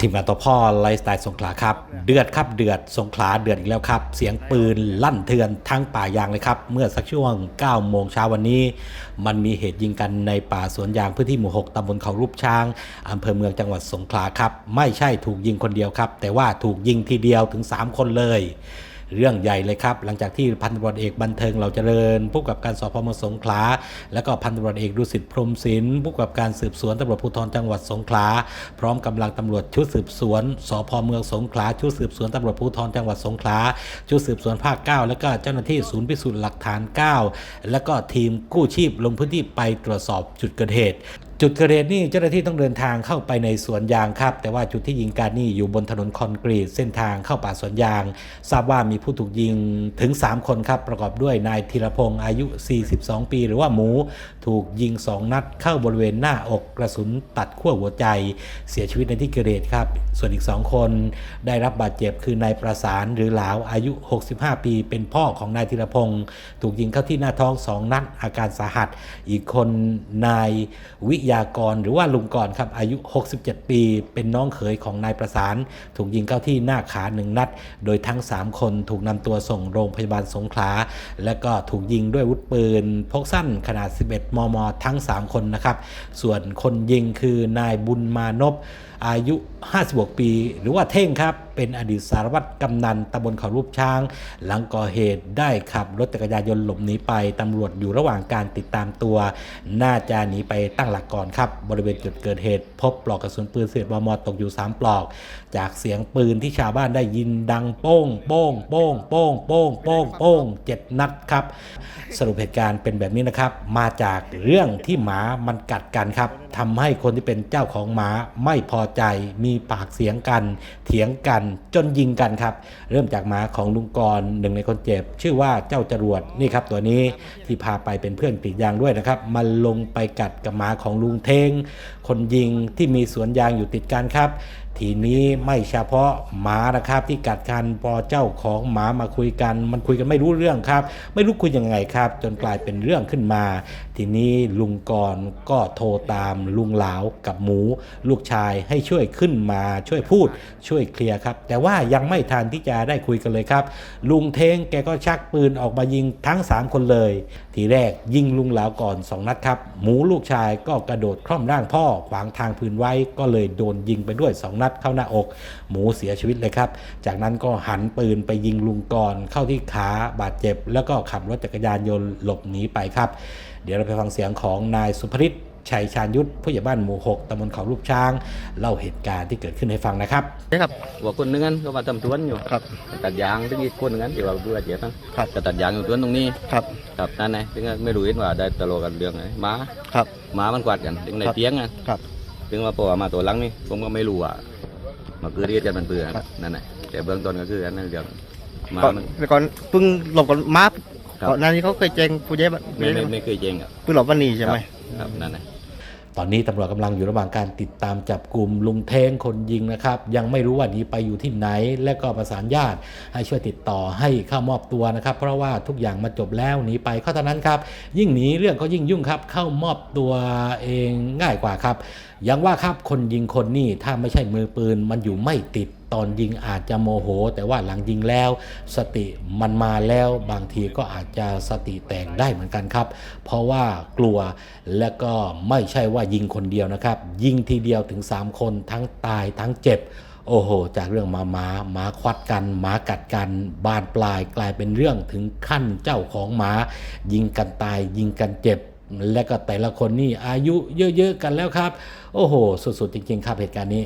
ทีมงานตัวพ่อไลฟ์สไตล์สงขลาครับ เดือดครับเดือดสงขลาเดือดอีกแล้วครับ เสียงปืนลั่นเทือนทั้งป่ายางเลยครับ เมื่อสักช่วง 9 โมงเช้าวันนี้ มันมีเหตุยิงกันในป่าสวนยางพื้นที่หมู่ 6ตำบลเขารูปช้างอำเภอเมืองจังหวัดสงขลาครับ ไม่ใช่ถูกยิงคนเดียวครับ แต่ว่าถูกยิงทีเดียวถึง 3 คนเลย เรื่องใหญ่เลยครับ หลังจากที่พันตำรวจเอกบันเทิงเราเจริญ ผู้กับการสพเมืองสงขลา แล้วก็พันตำรวจเอกดุสิตพรมศิลป์ผู้กับการสืบสวนตำรวจภูธรจังหวัดสงขลา พร้อมกำลังตำรวจชุดสืบสวนสพเมืองสงขลา ชุดสืบสวนตำรวจภูธรจังหวัดสงขลา ชุดสืบสวนภาค 9 แล้วก็เจ้าหน้าที่ศูนย์พิสูจน์หลักฐาน 9 แล้วก็ทีมกู้ชีพลงพื้นที่ไปตรวจสอบจุดเกิดเหตุ จุดเกิดเหตุนี่เจ้าหน้าที่ต้องเดินทางเข้าไปในสวนยางครับ แต่ว่าจุดที่ยิงกันนี่อยู่บนถนนคอนกรีตเส้นทางเข้าป่าสวนยาง ทราบว่ามีผู้ถูกยิงถึง 3 คนครับ ประกอบด้วยนายธีรพงศ์อายุ 42 ปี หรือว่าหมูถูกยิง 2 นัดเข้าบริเวณหน้าอกกระสุนตัดขั้วหัวใจ เสียชีวิตในที่เกิดเหตุครับ ส่วนอีก 2 คนได้รับบาดเจ็บคือนายประสานหรือหลาวอายุ 65 ปี เป็นพ่อของนายธีรพงศ์ถูกยิงเข้าที่หน้าท้อง 2 นัดอาการสาหัส อีกคนนายวิยากรหรือว่าลุงกรครับอายุ 67 ปี เป็นน้องเขยของนายประสาน ถูกยิงเข้าที่หน้าขาหนึ่งนัด โดยทั้ง 3 คนถูกนำตัวส่งโรงพยาบาลสงขลา และก็ถูกยิงด้วยวุธปืนพกสั้นขนาด 11 มม ทั้ง 3 คนนะครับ ส่วนคนยิงคือนายบุญมานพอายุ 56 ปี หรือว่าเท่งครับ เป็นอดีตสารวัตรกำนันตำบลเขารูปช้าง หลังก่อเหตุได้ขับรถจักรยานยนต์หลบหนีไปตำรวจอยู่ระหว่างการติดตามตัว น่าจะหนีไปตั้งหลักก่อนครับ บริเวณจุดเกิดเหตุ พบปลอกกระสุนปืนเศษบอมอตกอยู่ 3 ปลอก จากเสียงปืนที่ชาวบ้านได้ยินดังโป้ง โป้ง โป้ง โป้ง โป้ง โป้ง โป้งเจ็ดนัดครับ สรุปเหตุการณ์เป็นแบบนี้นะครับ มาจากเรื่องที่หมามันกัดกันครับทำให้คนที่เป็นเจ้าของหมาไม่พอใจ มีปากเสียงกัน เถียงกันจนยิงกันครับ เริ่มจากหมาของลุงกรหนึ่งในคนเจ็บ ชื่อว่าเจ้าจรวดนี่ครับตัวนี้ที่พาไปเป็นเพื่อนกรีดยางด้วยนะครับ มันลงไปกัดกับหมาของลุงลุงเทง คนยิงที่มีสวนยางอยู่ติดกันครับ ทีนี้ไม่เฉพาะหมานะครับที่กัดกันพอเจ้าของหมามาคุยกัน มันคุยกันไม่รู้เรื่องครับ ไม่รู้คุยยังไงครับ จนกลายเป็นเรื่องขึ้นมา ทีนี้ลุงกรก็โทรตามลุงหลาวกับหมู ลูกชายให้ช่วยขึ้นมาช่วยพูดช่วยเคลียร์ครับ แต่ว่ายังไม่ทันที่จะได้คุยกันเลยครับ ลุงเทงแกก็ชักปืนออกมายิงทั้ง 3 คนเลย ทีแรกยิงลุงหลาวก่อน 2 นัดครับ หมูลูกชายก็กระโดดคล่อมร่างพ่อขวางทางพื้นไว้ก็เลยโดนยิงไปด้วย 2 นัดเข้าหน้าอก หมูเสียชีวิตเลยครับ จากนั้นก็หันปืนไปยิงลุงกรเข้าที่ขาบาดเจ็บ แล้วก็ขับรถจักรยานยนต์หลบหนีไปครับ เดี๋ยวเราไปฟังเสียงของนายสุภริต ชัยชาญยุทธผู้ใหญ่บ้านหมู่6ตำบลเขารูปช้าง เล่าเหตุการณ์ที่เกิดขึ้นให้ฟังนะครับใช่ครับว่าคนหนึงนั้นก็มาทำสวนอยู่ครับตัดยางถึงอีกคนหนึงนั้นที่ว่าดูแลเจ็บนั้นครับจะตัดยางอยู่สวนตรงนี้ครับครับนั่นไงถึงไม่รู้เห็นว่าได้ตะโลกันเรื่องไหนหมาครับหมามันกวาดกันถึงในครับเตียงอะครับถึงว่าพอมาตัวหลังนี่ผมก็ไม่รู้ว่ามาคือเรียกกันมันเปื่อนครับนั่นแหละแต่เบื้องต้นก็คืออันนั้นเรื่องหมาก่อนมันแต่ก่อนเพิ่งหลบก่อนมาครับก่อนหน้านี้เขาเคยแจ้งผู้ใหญ่บ้านไม่ไม่ไม่เคยเจงอะเพิ่งหลบวันนี้ใช่ไหม ครับนั่นนะตอนนี้ตำรวจกำลังอยู่ระหว่างการติดตามจับกลุ่มลุงเทงคนยิงนะครับ ยังไม่รู้ว่าหนีไปอยู่ที่ไหน และก็ประสานญาติให้ช่วยติดต่อให้เข้ามอบตัวนะครับ เพราะว่าทุกอย่างมาจบแล้วหนีไปเข้าเท่านั้นครับ ยิ่งหนีเรื่องก็ยิ่งยุ่งครับ เข้ามอบตัวเองง่ายกว่าครับ ยังว่าครับคนยิงคนนี่ถ้าไม่ใช่มือปืนมันอยู่ไม่ติดตอนยิงอาจจะโมโห แต่ว่าหลังยิงแล้ว สติมันมาแล้วบางทีก็อาจจะสติแตกได้เหมือนกันครับ เพราะว่ากลัวและก็ไม่ใช่ว่ายิงคนเดียวนะครับ ยิงทีเดียวถึง 3 คนทั้งตายทั้งเจ็บโอ้โห จากเรื่องมาหมาหมาควัดกันหมากัดกัน บานปลายกลายเป็นเรื่องถึงขั้นเจ้าของหมา ยิงกันตายยิงกันเจ็บ และก็แต่ละคนนี่อายุเยอะๆกันแล้วครับ โอ้โห สุดๆจริงๆครับเหตุการณ์นี้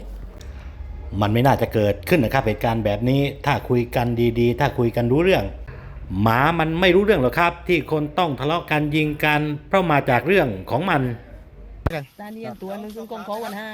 มันไม่น่าจะเกิดขึ้นนะครับเหตุการณ์แบบนี้ถ้าคุยกันดีๆ ถ้าคุยกันรู้เรื่อง หมามันไม่รู้เรื่องหรอกครับ ที่คนต้องทะเลาะกันยิงกัน เพราะมาจากเรื่องของมันตาเนียนตัวหนึงซึ่งกองเขาวันห้า